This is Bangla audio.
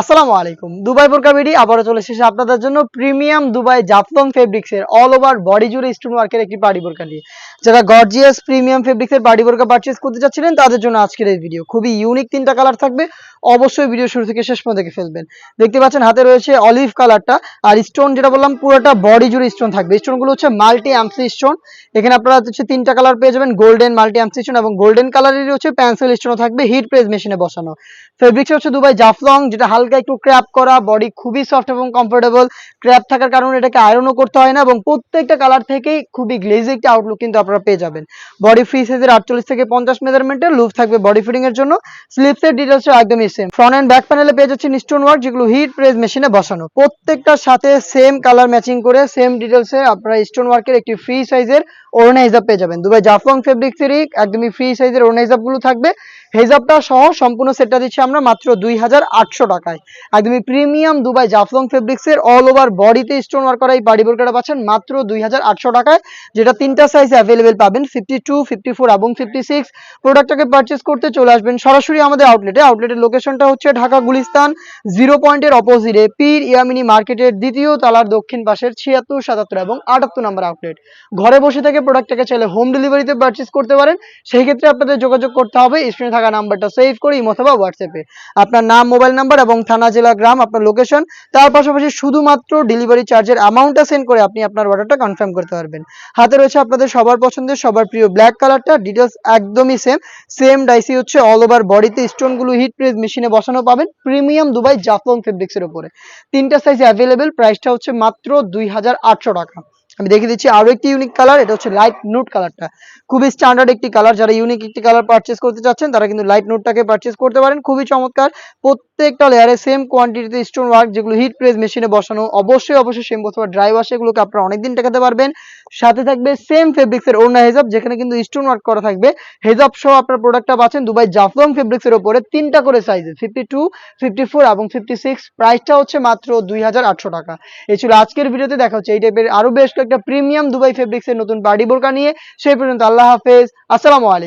আসসালামু আলাইকুম। দুবাই বোরকা বিডি আবারও চলে এসেছে আপনাদের জন্য প্রিমিয়াম দুবাই জাফলং ফেব্রিক্স এর অল ওভার বডি জুড়ে স্টোন ওয়ার্কের একটি পার্টি বোরকা নিয়ে। যারা গর্জিয়াস প্রিমিয়াম ফেব্রিক্স এর পার্টি বোরকা পারচেজ করতে চাচ্ছিলেন, তাদের জন্য আজকের এই ভিডিও খুবই ইউনিক তিনটা কালার থাকবে। অবশ্যই ভিডিও শুরু থেকে শেষ পর্যন্ত ফেলবেন। দেখতে পাচ্ছেন, হাতে রয়েছে অলিভ কালারটা আর স্টোন যেটা বললাম, পুরোটা বডি জুড়ে স্টোন থাকবে। স্টোনগুলো হচ্ছে মাল্টি অ্যামসি স্টোন এখানে আপনারা হচ্ছে তিনটা কালার পেয়ে যাবেন গোল্ডেন মাল্টি অ্যামসি স্টোন এবং গোল্ডেন কালারেরই হচ্ছে পেন্সিল স্টোনও থাকবে হিট প্রেস মেশিনে বসানো। ফেব্রিক্স হচ্ছে দুবাই জাফলং, যেটা হালকা একটু ক্র্যাপ করা বডি খুবই সফট এবং কমফোর্টেবল ক্র্যাপ থাকার কারণে এটাকে আয়রনও করতে হয় না এবং প্রত্যেকটা কালার থেকেই খুবই গ্লেজি একটা আউটলুক কিন্তু আপনারা পেয়ে যাবেন। বডি ফ্রি সাইজের আটচল্লিশ থেকে পঞ্চাশ মেজারমেন্টের লুপ থাকবে বডি ফিটিং এর জন্য। স্লিপসের ডিটেলস একদমই সেম ফ্রন্ট এন্ড ব্যাক প্যানেলে পেয়ে যাচ্ছেন স্টোন ওয়ার্ক যেগুলো হিট প্রেস মেশিনে বসানো। প্রত্যেকটার সাথে সেম কালার ম্যাচিং করে সেম ডিটেলসে আপনারা স্টোন ওয়ার্কের একটি ফ্রি সাইজের ওড়না হিজাব পেয়ে যাবেন। দুবাই জাফলং ফেব্রিক্সেরই একদমই ফ্রি সাইজের ওড়না হিজাবগুলো থাকবে। হেজাবটা সহ সম্পূর্ণ সেটটা দিচ্ছি আমরা মাত্র দুই হাজার আটশো টাকায়। একদমই প্রিমিয়াম দুবাই জাফলং ফেব্রিক্সের অল ওভার বডিতে স্টোন ওয়ার্ক করা এই বাড়ি বোরকাটা পাচ্ছেন মাত্র দুই হাজার আটশো টাকায়, যেটা তিনটা সাইজে অ্যাভেলেবেল পাবেন ফিফটি টু ফিফটি ফোর এবং ফিফটি সিক্স প্রোডাক্টটাকে পারচেস করতে চলে আসবেন সরাসরি আমাদের আউটলেটে আউটলেটের লোকেশনটা হচ্ছে ঢাকা গুলিস্তান জিরো পয়েন্টের অপোজিটে পীর ইয়ামিনী মার্কেটের দ্বিতীয় তালার দক্ষিণ পাশের ছিয়াত্তর, সাতাত্তর এবং আটাত্তর নম্বর আউটলেট ঘরে বসে থেকে প্রোডাক্টটাকে চাইলে হোম ডেলিভারিতে পারচেস করতে পারেন। সেই ক্ষেত্রে আপনাদের যোগাযোগ করতে হবে স্ক্রিনে থাকা নাম্বারটা সেভ করে অথবা হোয়াটসঅ্যাপে আপনার নাম মোবাইল নাম্বার এবং থানা, জেলা, গ্রাম, আপনার লোকেশন তার পাশাপাশি শুধুমাত্র ডেলিভারি চার্জের অ্যামাউন্টটা সেন্ড করে আপনি আপনার অর্ডারটা কনফার্ম করতে পারবেন। হাতে রয়েছে আপনাদের সবার পছন্দের, সবার প্রিয় ব্ল্যাক কালারটা ডিটেলস একদমই সেম সেম ডাইসি হচ্ছে অল ওভার বডিতে স্টোনগুলো হিট প্রেস মেশিনে বসানো পাবেন প্রিমিয়াম দুবাই জাফলং ফেব্রিক্সের উপরে। তিনটা সাইজ অ্যাভেলেবেল প্রাইসটা হচ্ছে মাত্র দুই হাজার আটশো টাকা। আমি দেখে দিচ্ছি আরও একটি ইউনিক কালার এটা হচ্ছে লাইট নুট কালারটা খুবই স্ট্যান্ডার্ড একটি কালার যারা ইউনিক একটি কালার পারচেস করতে চাচ্ছেন, তারা কিন্তু লাইট নোটটাকে পারচেস করতে পারেন। খুবই চমৎকার। প্রত্যেকটা লেয়ারে সেম কোয়ান্টিটিতে স্টোন ওয়ার্ক যেগুলো হিট প্রেস মেশিনে বসানো, অবশ্যই অবশ্যই সেম অথবা ড্রাই ওয়াশ এগুলোকে আপনারা অনেকদিন টেকাতে পারবেন। সাথে থাকবে সেম ফেব্রিক্সের ওড়না হেজাব, যেখানে কিন্তু স্টোন ওয়ার্ক করা থাকবে। হেজাব সহ আপনার প্রোডাক্টটা পাচ্ছেন দুবাই জাফলং ফেব্রিক্সের উপরে তিনটা করে সাইজে ফিফটি টু ফিফটি ফোর এবং ফিফটি সিক্স প্রাইসটা হচ্ছে মাত্র দুই হাজার আটশো টাকা। এই ছিল আজকের ভিডিওতে, দেখা হচ্ছে এই টাইপের আরও বেশ কয়েকটা প্রিমিয়াম দুবাই ফেব্রিক্সের নতুন বাড়ি বোরকা নিয়ে। সেই পর্যন্ত আল্লাহ হাফেজ, আসসালামু আলাইকুম।